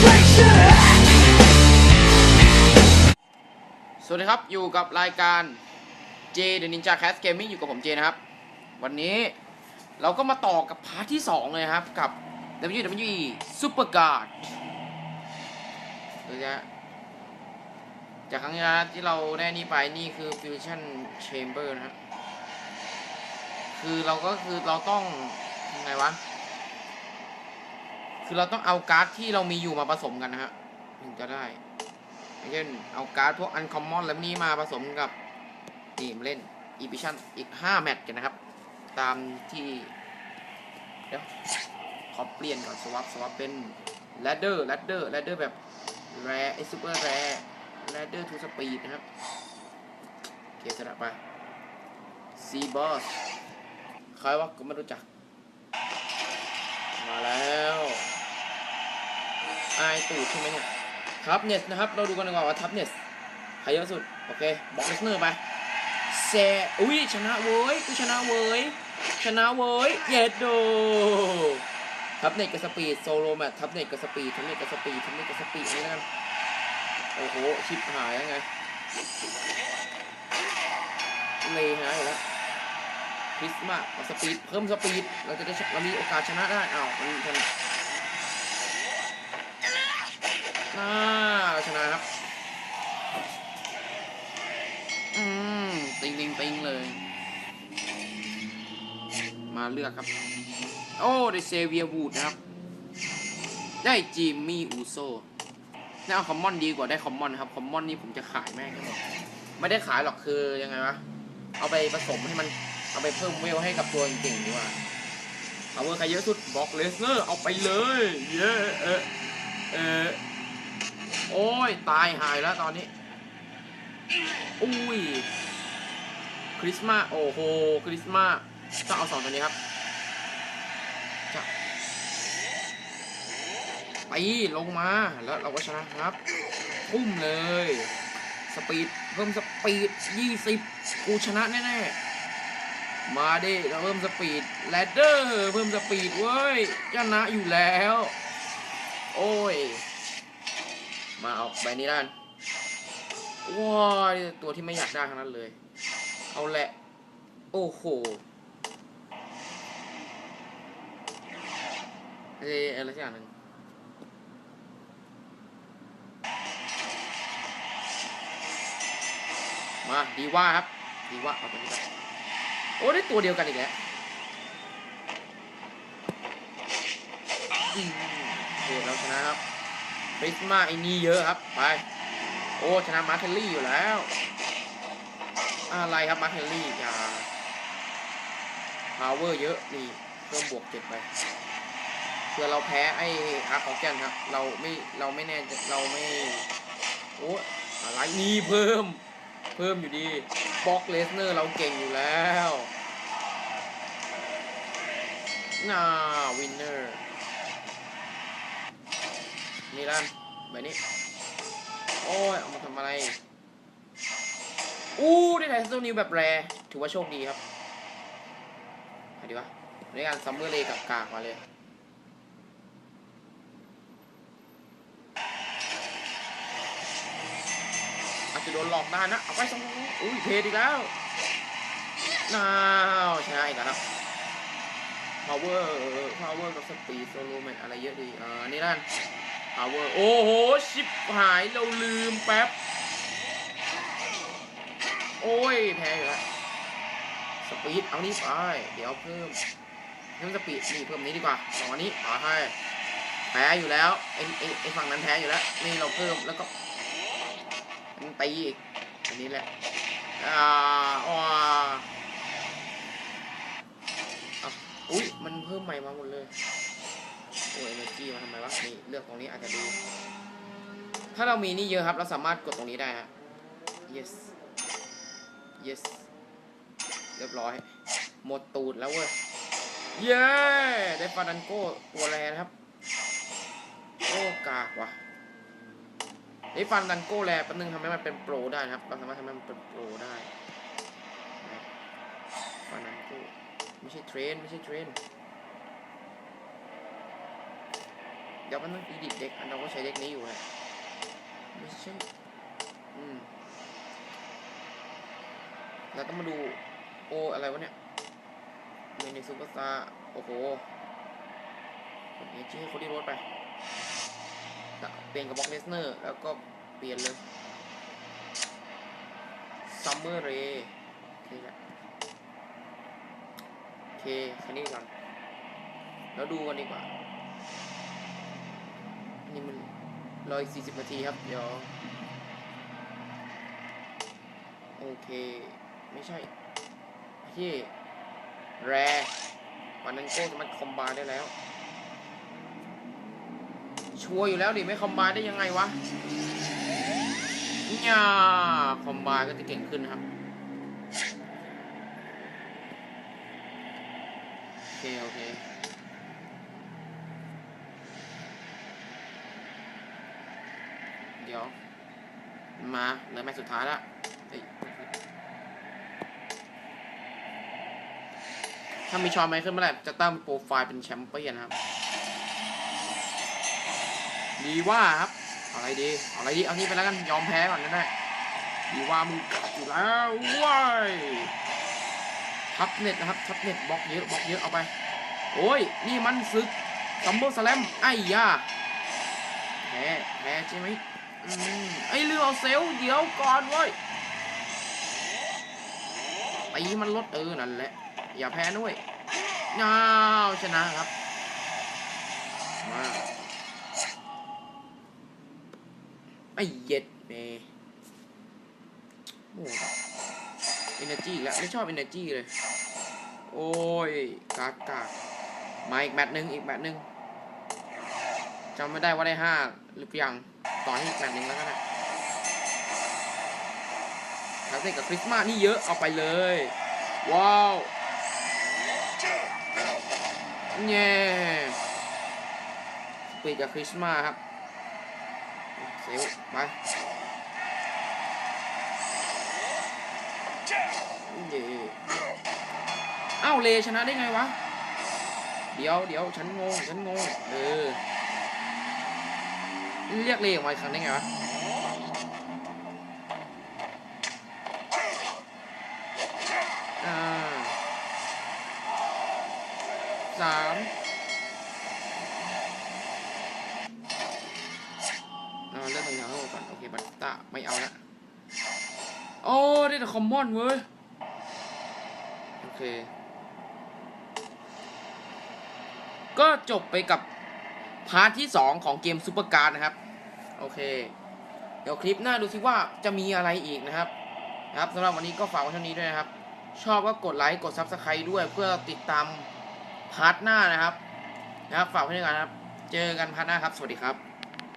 สวัสดีครับอยู่กับรายการ J The Ninja Cast Gaming อยู่กับผมเจนะครับ วันนี้เราก็มาต่อกับพาร์ทที่ 2 เลยครับ กับ WWE Super Guard ดูนะจากครั้งที่แล้วที่เราได้นี่ไปนี่คือ Fusion Chamber นะครับคือเราก็คือเราต้องยังไงวะ คือเราต้องเอาการ์ดที่เรามีอยู่มาผสมกันนะฮะถึงจะได้อย่างเช่นเอาการ์ดพวกอันคอมมอนแล้วนี้มาผสมกับนี่มาเล่นอีพิชันอีก 5 แมตช์กันนะครับ ตามที่ เดี๋ยวขอเปลี่ยนก่อนสวับสวับเป็นแรดเดอร์แรดเดอร์แรดเดอร์แบบแรไอซูเปอร์แรแรดเดอร์ทูสปีดนะครับโอเคสลับไปซีบอสใครวะก็ไม่รู้จัก มาแล้ว อายตูดใช่ไหมเนี่ยทับเนสนะครับ เราดูกันดีกว่าว่าทับเนสใครเยอะสุด โอเคบอกเลสเนอร์ไปแซอุ้ยชนะเว้ยกูชนะเว้ยชนะเว้ยเย็ดโดทับเน็ตกับสปีดโซโลแมททับเน็ตกับสปีดทับเน็ตกับสปีดทับเน็ตกับสปีดนี่แล้วกันโอ้โหชิปหายยังไงเลยหายแล้วคริสต์มาสกับสปีดเพิ่มสปีดเราจะได้เรามีโอกาสชนะได้อ้าวมันช น่าชนะครับ อืมติงติงติงเลย มาเลือกครับ โอ้ได้เซเวียวูดนะครับ ได้จิมมี่อูโซน่าคอมมอนดีกว่าได้คอมมอนครับ คอมมอนนี่ผมจะขายแม่งทั้งหมดไม่ได้ขายหรอกคือยังไงวะ เอาไปผสมให้มัน เอาไปเพิ่มเวลให้กับตัวเก่งๆดีกว่าเอาเวอร์ใครเยอะสุดบล็อกเลสเนอร์เอาไปเลย เย้เออเออ โอ้ย ตายหายแล้วตอนนี้ อุ้ย คริสต์มาสโอ้โห คริสต์มาสต้องเอาสองตัวนี้ครับจะไปลงมา แล้วเราก็ชนะครับพุ่มเลย สปีด เพิ่มสปีด 20 กูชนะแน่ๆ มาดิเราเพิ่มสปีดแรดเดอร์ เพิ่มสปีดเว้ยชนะอยู่แล้ว โอ้ย มาเอาใบนี้ด้านว้ายตัวที่ไม่อยากได้ทั้งนั้นเลย เอาแหละ โอ้โหเอ้ยอะไรสักอย่างหนึ่งมาดีว่าครับ ดีว่าเอาตัวนี้ไปโอ้ได้ตัวเดียวกันอีกแล้วอืมโอเคเราชนะครับ ปริสมาไอ้นี่เยอะครับ ไป โอ้ชนะมาร์เทลลี่อยู่แล้ว อะไรครับมาร์เทลลี่อย่าพาวเวอร์เยอะนี่เพิ่มบวกเจ็ดไปเพื่อเราแพ้ไอ้อาร์คอแกนครับ เราไม่เราไม่แน่ใจเราไม่โอ้อะไรนี่เพิ่ม เพิ่มอยู่ดีบ็อกเลสเนอร์เราเก่งอยู่แล้วน่าวินเนอร์ นี่ล้านใบนี้ โอ้ย เอามาทำอะไร อู้ได้ไทเซอร์นิวแบบแร ถือว่าโชคดีครับไปดีวะในการซัมเมอร์เลกับกากมาเลย อาจจะโดนหลอกได้นะ เอาไปสองอุ้ย เพจอีกแล้วน้าวชนะอีกแล้วนะ power power กับสปีดโซโลแมนอะไรเยอะดี อ่า นี่นั่น power โอ้โห ชิปหายเราลืมแป๊บ โอ้ย แพ้อยู่แล้วสปีด เอานี่ไป เดี๋ยวเพิ่ม เพิ่มสปีด นี่เพิ่มนี้ดีกว่าสองอันนี้ขอให้แพ้อยู่แล้ว ไอ้ไอ้ไอ้ฝั่งนั้นแพ้อยู่แล้ว นี่เราเพิ่มแล้วก็มันตีอีกอันนี้แหละ อ่าว้าอะอุ้ยมันเพิ่มใหม่มาหมดเลย โอ้ยเอเนจีมาทำไมวะนี่เลือกตรงนี้อาจจะดูถ้าเรามีนี่เยอะครับ เราสามารถกดตรงนี้ได้ฮะ yes yes เรียบร้อย หมดตูดแล้วเว้ย เย้ ได้ฟาดันโก้ตัวแรนะครับ โอ้กากว่ะไอ้ฟันดันโก้แลแป๊บนึงทำให้มันเป็นโปรได้นะครับ เราสามารถทำให้มันเป็นโปรได้ฟันดันโก้ไม่ใช่เทรน ไม่ใช่เทรน เดี๋ยวมันต้องอีดิทเด็กอันเราก็ใช้เด็กนี้อยู่นะไม่ใช่อืมแล้วก็มาดูโออะไรวะเนี่ยเมนิซูเปอร์สตาร์โอ้โหกดเอจีให้คนที่รถไปเปลี่ยนกับบล็อกเลสเนอร์ แล้วก็เปลี่ยนเลยซัมเมอร์เรย์โอเคแหละโอเคแค่นี้ก่อนแล้วดูกันดีกว่า นนี้มันรออีกสี่สิบนาทีครับ เดี๋ยว โอเค ไม่ใช่ที่แรวันนั้นโก้สามารถคอมบาได้แล้ว ชัวร์อยู่แล้วดิไม่คอมบาได้ยังไงวะเนี่ยคอมบาก็จะเก่งขึ้นนะครับ โอเค โอเค เดี๋ยว มาเหลือแมตช์สุดท้ายละเอ้ยถ้ามีชอนไมเคิลเมื่อไหร่จะตั้งโปรไฟล์เป็นแชมเปี้ยนครับ ดีว่าครับอะไรดีอะไรดี เอานี่ไปแล้วกัน ยอมแพ้ก่อนก็ได้ดีว่ามึงอยู่แล้วว้ายทับเน็ตนะครับ ทับเน็ตบล็อกเยอะบล็อกเยอะเอาไป โอ้ย นี่มันศึกซัมเบอร์สแลมไอ้ยาแพ้แพ้ใช่ไหม ไอ้เรือเอาเซลเดี๋ยวก่อนเว้ยตีมันลดเออนั่นแหละ อย่าแพ้ด้วยน้าวชนะครับมาไอ้เย็ดเมโอ้เอเนจีแล้วไม่ชอบเอเนจีเลย โอ้ยกากกากมาอีกแมตช์หนึ่งอีกแมตช์หนึ่งจำไม่ได้ว่าได้ห้าหรือยัง ต่อให้อีกแมตช์หนึ่งแล้วก็ได้แล้วเต้นกับคริสต์มาสนี่เยอะเอาไปเลย ว้าวเย่สปีดกับคริสต์มาสครับเซลลไปเย่อ้าวเลชนะได้ไงวะ เดี๋ยวเดี๋ยวฉันงง ฉันงง เออ เรียกเลออกมาอีกครั้งได้ไงวะสามอ่าเริ่มเป็นทางโลกก่อนโอเคบัตตาไม่เอาละโอ้ได้แต่คอมมอนเว้ย โอเค ก็จบไปกับ พาร์ทที่ 2 ของเกมซูเปอร์การ์ดนะครับ โอเค เดี๋ยวคลิปหน้าดูซิว่าจะมีอะไรอีกนะครับนะครับสำหรับวันนี้ก็ฝากไว้เท่านี้ด้วยนะครับ ชอบก็กดไลค์กด Subscribe ด้วยเพื่อติดตามพาร์ทหน้านะครับ นะครับฝากไว้ด้วยกันครับ เจอกันพาร์ทหน้าครับ สวัสดีครับ